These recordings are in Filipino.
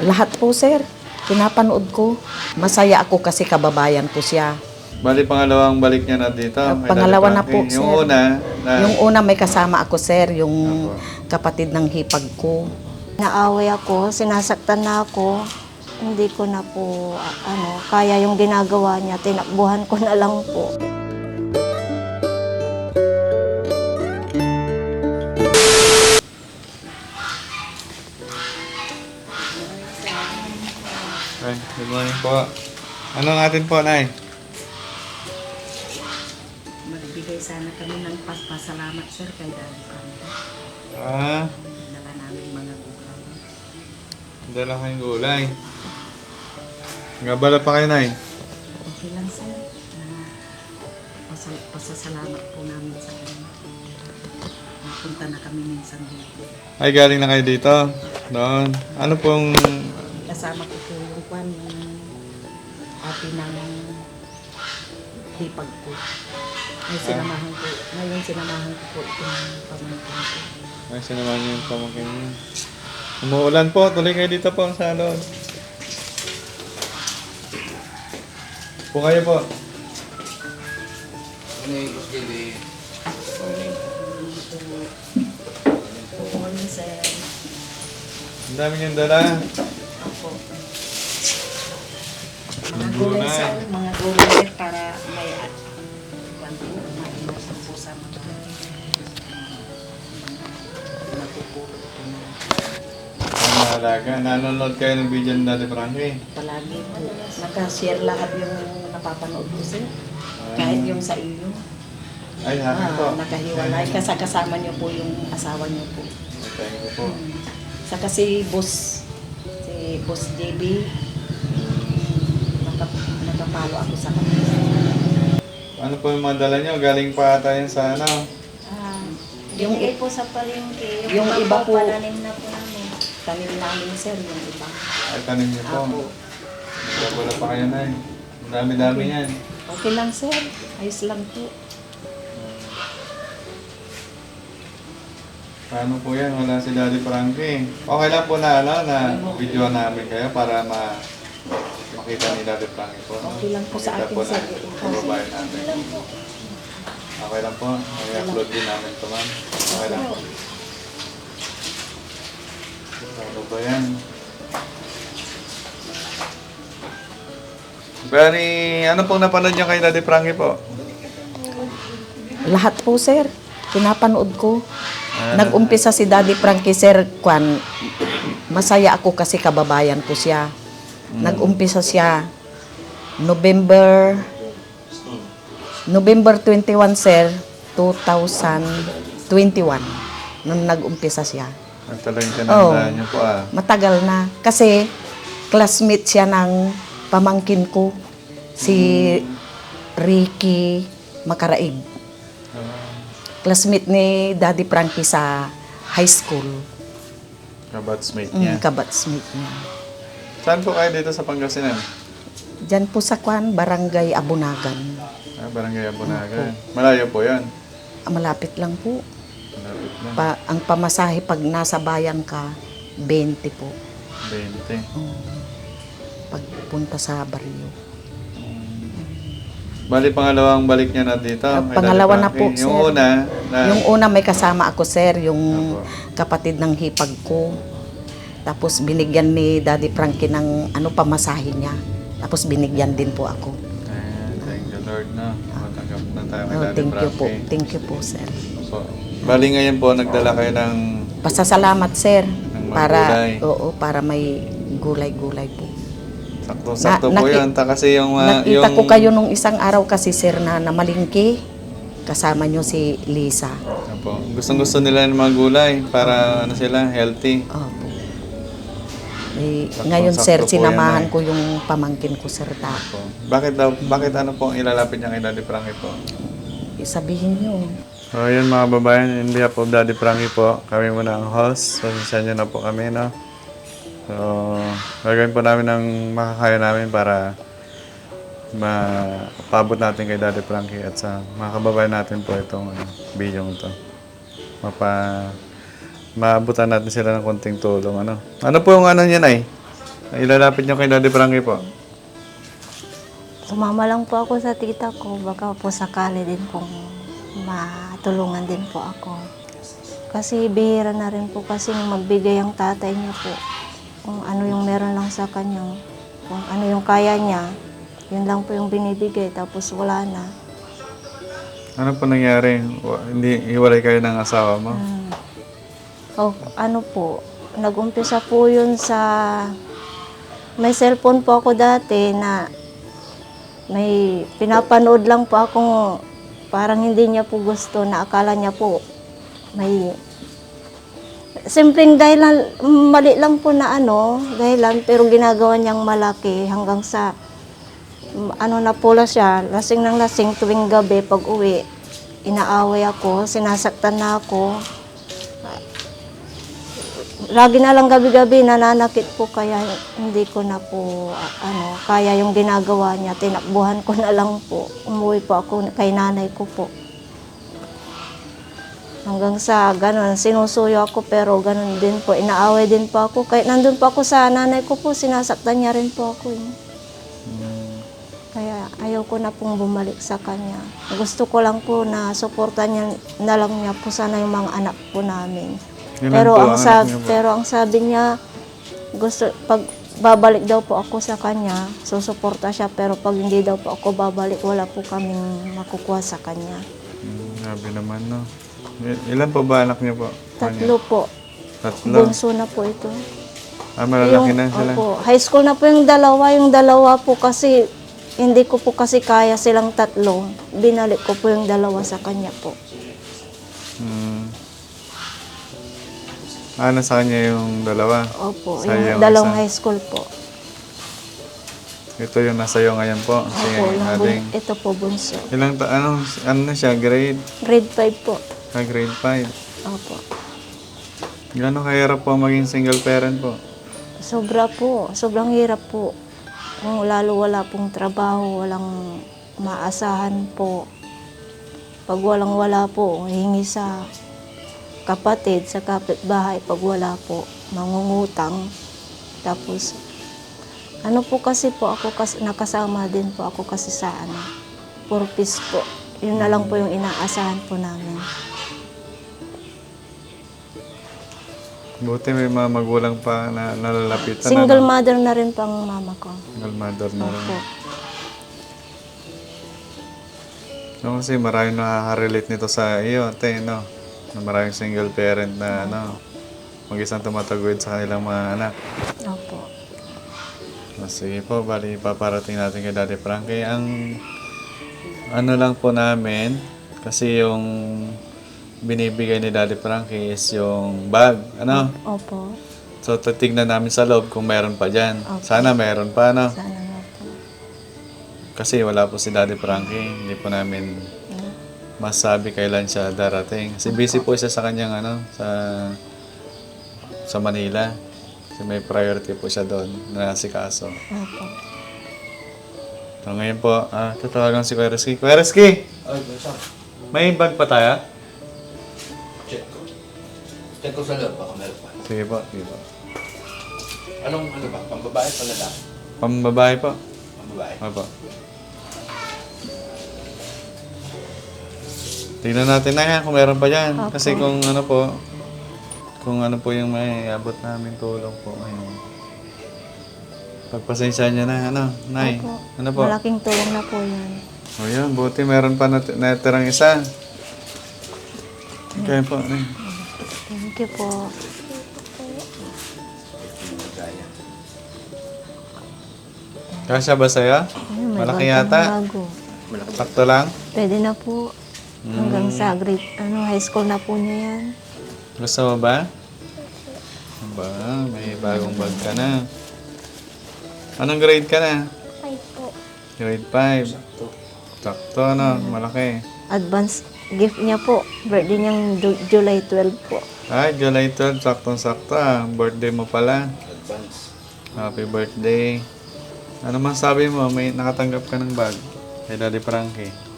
Lahat po, sir. Pinapanood ko. Masaya ako kasi kababayan ko siya. Bali, pangalawang balik niya na dito. Kay pangalawa na po, Frankie. Yung sir. una, na, Yung una may kasama ako, sir. Yung kapatid ng hipag ko. Naaway ako, sinasaktan na ako. Hindi ko na po, ano, kaya yung ginagawa niya, tinakbuhan ko na lang po. Ay, good morning po. Anong atin po, Nay? Magbigay sana kami ng pasalamat, sir, kay Daddy Frankie. Ah, Dala namin mga gulay. dala kayong gulay. Ngabala pa kayo, Nay. Okay lang, sir. Na pasal- pasasalamat po namin sa kanya. Napunta na kami minsan dito. Ay, galing na kayo dito. Doon. Ano pong... Kasama ko po yung yung ate ng hipag ko. Ngayon sinamahan ko, ngayon sinamahan ko po itong pamangkin ko. Ay, sinamahan niyo yung pamangkin niyo. Umuulan po. Tuloy kayo dito po sa salon. Po kayo po. Good morning, sir. Ang dami niyong dala. Opo. Mga Mga gulay, sir. Mga gulay para may at po, sa mga napupulot po na mahalaga. Nanonood kayo ng video ni Daddy Frankie. palagi po. Nakashare lahat yung napapanood ko, sir. Kahit yung sa iyo. Ay, Ah, po. nakahiwalay. Kasi kasama niyo po yung asawa niyo po. You po. Sa kasi boss, si boss JB, nakap nakapalo ako sa kanya. Ano po yung mga dala niyo? Galing pa ata yun sa ano? Ah, Yung binigay po sa palengke, yung yung, iba po- pananim na po namin. Tanim namin, sir, yung iba. Ay, tanim niyo po. Apo. Wala pa kayo na eh. Ang dami-dami yan. Okay lang, sir. Ayos lang po. Paano po yan? Wala si Daddy Frankie. Okay lang po na ano, na video namin kayo para ma makita ni Daddy Frankie po. Okay lang po sa akin, sir. kababayan namin. Okay lang po. I-upload din namin ito, ma'am. Okay lang po. Ano ba yan? Bari, ano pong napanood niyo kay Daddy Frankie po? Lahat po, sir. Pinapanood ko. Ah. Nag-umpisa si Daddy Frankie, sir, kwan. Masaya ako kasi kababayan ko siya. Nag-umpisa siya November November 21, sir, 2021. Nung nag-umpisa siya. Ang talagang tinandaan niyo po ah. Matagal na. Kasi classmate siya ng pamangkin ko. Si Ricky Makaraig. Classmate ni Daddy Frankie sa high school. Kabatsmate Mm, niya. kabatsmate niya. Saan po kayo dito sa Pangasinan? Diyan po sa Kwan, Barangay Abunagan. Ah, Barangay Abunaga. Malayo po yan. Ah, Malapit lang po. Malapit na. Pa, ang pamasahe pag nasa bayan ka, 20 po. 20. Pagpunta sa baryo. Bali, pangalawang balik niya na dito. Ah, pangalawa na po. Yung sir. una, na, Yung una may kasama ako, sir, yung Apo. kapatid ng hipag ko. Tapos binigyan ni Daddy Frankie ng ano pamasahe niya. Tapos binigyan din po ako. Ayan, thank you Lord na. Matanggap na tayo kay Oh, Daddy thank you po. Frankie. Thank you po, sir. Po. Bali ngayon po, nagdala kayo ng... Pasasalamat, sir. Ng mga Para gulay. oo, para may gulay-gulay po. Sakto-sakto Na- po naki- yun. Ta kasi yung... ah, Nakita yung ko kayo nung isang araw kasi, sir, na namalingki. Kasama nyo si Lisa. Opo. Gustong-gusto nila ng mga gulay para ano sila, healthy. Opo. Eh, Sakto- ngayon, sakto sir, po yan, sinamahan eh. ko yung pamangkin ko, sir. Ta. Po. Bakit daw, bakit ano po ang ilalapit niya kay Daddy Frankie po? Sabihin nyo. So, yun mga babayan, in behalf of Daddy Frankie po, kami muna ang host. Pasensya niyo na po kami, no? So, gagawin po namin ng makakaya namin para mapabot natin kay Daddy Frankie at sa mga kababayan natin po itong ano, video ito. Mapa, maabutan natin sila ng konting tulong. Ano, ano po yung ano niyan ay? ilalapit niyo kay Daddy Frankie po. Sumama lang po ako sa tita ko. Baka po sakali din pong matulungan din po ako. Kasi bihira na rin po kasi magbigay ang tatay niya po. Kung ano yung meron lang sa kanya. Kung ano yung kaya niya. Yun lang po yung binibigay. Tapos wala na. Ano po nangyari? Hindi hiwalay kayo ng asawa mo? Mm. O, ano po, nag-umpisa po yun sa... May cellphone po ako dati na may pinapanood lang po akong parang hindi niya po gusto na akala niya po may simpleng dahilan, mali lang po na ano, dahilan, pero ginagawa niyang malaki hanggang sa ano na pula siya, lasing ng lasing tuwing gabi pag uwi, inaaway ako, sinasaktan na ako. Lagi na lang gabi-gabi nananakit po kaya hindi ko na po ano, kaya yung ginagawa niya, tinakbuhan ko na lang po. Umuwi po ako kay nanay ko po. Hanggang sa ganun, sinusuyo ako pero ganun din po, inaaway din po ako. Kahit nandun po ako sa nanay ko po, sinasaktan niya rin po ako. Eh. Kaya ayaw ko na pong bumalik sa kanya. Gusto ko lang po na suportan niya na lang niya po sana yung mga anak po namin. Ilan pero po ang sabi, pero ang sabi niya gusto pag babalik daw po ako sa kanya, susuporta siya pero pag hindi daw po ako babalik, wala po kaming makukuha sa kanya. Hmm, Grabe naman, no? Il- Ilan po ba anak niyo po? Tatlo po. Tatlo. Bunso na po ito. Ah, malalaki na sila. Opo, high school na po yung dalawa. Yung dalawa po kasi, hindi ko po kasi kaya silang tatlo. Binalik ko po yung dalawa sa kanya po. Ano sa kanya yung dalawa? Opo, Sayang yung dalawang isa. high school po. Ito yung nasa iyo ngayon po. Si Opo, yung bun- Ading. ito po bunso. Ilang ta ano, ano na siya? Grade? Grade 5 po. Ah, grade 5. Opo. Gano'ng kahirap po maging single parent po? Sobra po. Sobrang hirap po. Kung lalo wala pong trabaho, walang maasahan po. Pag walang wala po, hingi sa kapatid, sa kapitbahay. Pag wala po, mangungutang. Tapos, ano po kasi po, ako kasi, nakasama din po ako kasi sa ano, purpose po. Yun na lang po yung inaasahan po namin. Buti may mga magulang pa na nalalapitan. Single ano? mother na rin po ang mama ko. Single mother na rin. Opo. No, kasi maraming nakaka-relate nito sa iyo, ate, no? Na maraming single parent na, ano, mag-isang tumataguyod sa kanilang mga anak. Opo. Ah, Sige po, bali paparating natin kay Daddy Frankie. Ang ano lang po namin, kasi yung binibigay ni Daddy Frankie is yung bag, ano? Opo. So, titignan namin sa loob kung meron pa dyan. Okay. Sana meron pa, no? Sana nga po. Kasi wala po si Daddy Frankie. Hindi po namin masabi kailan siya darating. Kasi busy po siya sa kanyang ano, sa sa Manila. Kasi may priority po siya doon na si Kaso. Opo. So ngayon po, ah, tatawagan si! Ay, basta. May bag pa tayo? Check ko. Check ko sa loob, baka meron pa. Sige po, sige po. Anong ano ba? Pambabae, panlalaki? Pambabae po. Pambabae. Opo. Tingnan natin na yan kung meron pa dyan. Opo. Kasi kung ano po, kung ano po yung may abot namin tulong po ngayon. Pagpasensya niya na, ano, Nay. Opo. Ano po? Malaking tulong na po yan. O yun, buti meron pa nat- natirang isa. Kaya po, Nay. Thank you po. Kasya ba sa'yo? Ayun, may Malaki bag yata. Bago. Sakto lang? Pwede na po. Hanggang sa grade, ano, high school na po niya yan. Gusto mo ba? Ba, may bagong bag ka na. Anong grade ka na? Ay po. Grade 5. Sakto, no? Malaki. Advance gift niya po. Birthday niyang Ju- July 12 po. Ay, July 12, saktong-sakto ah. Birthday mo pala. Advance. Happy birthday. Ano man sabi mo, may nakatanggap ka ng bag kay Daddy Frankie.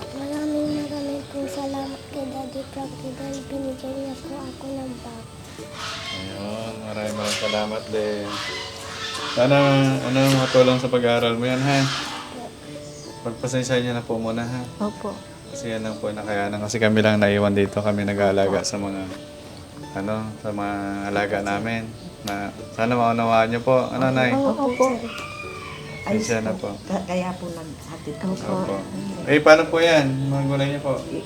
Salamat din. Sana ano, matulong sa pag-aaral mo yan, ha? Pagpasensya niyo na po muna, ha? Opo. Kasi yan lang po nakayanan. Kasi kami lang naiwan dito. Kami nag-aalaga sa mga, ano, sa mga alaga namin. Na, sana maunawaan niyo po. Ano, Nay? Opo. Ayos Pasensya na po. po. Ka- Kaya po naghatid ko. Opo. Eh, paano po yan? Mga gulay niyo po. Eh,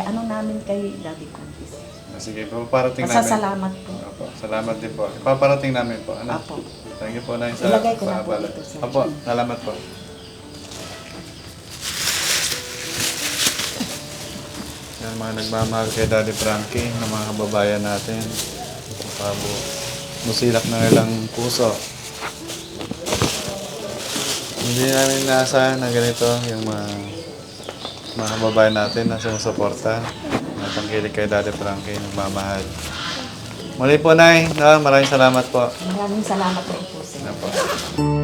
ano namin kay Daddy Francis? Ah, Sige po, parating namin. Masasalamat po. Opo, salamat din po. Ipaparating namin po. Ano? Apo. Thank you po na sa Ilagay ko na po paabala. dito sa- Opo, salamat po. Yan mga nagmamahal kay Daddy Frankie, ng mga kababayan natin. Pabo, musilak ng ilang puso. Hindi namin inaasahan na ganito yung mga mga kababayan natin na sumusuporta. Natangkilik kay Daddy Frankie, nagmamahal. Muli po, Nay. No, maraming salamat po. Maraming salamat rin po, sir. Ano po.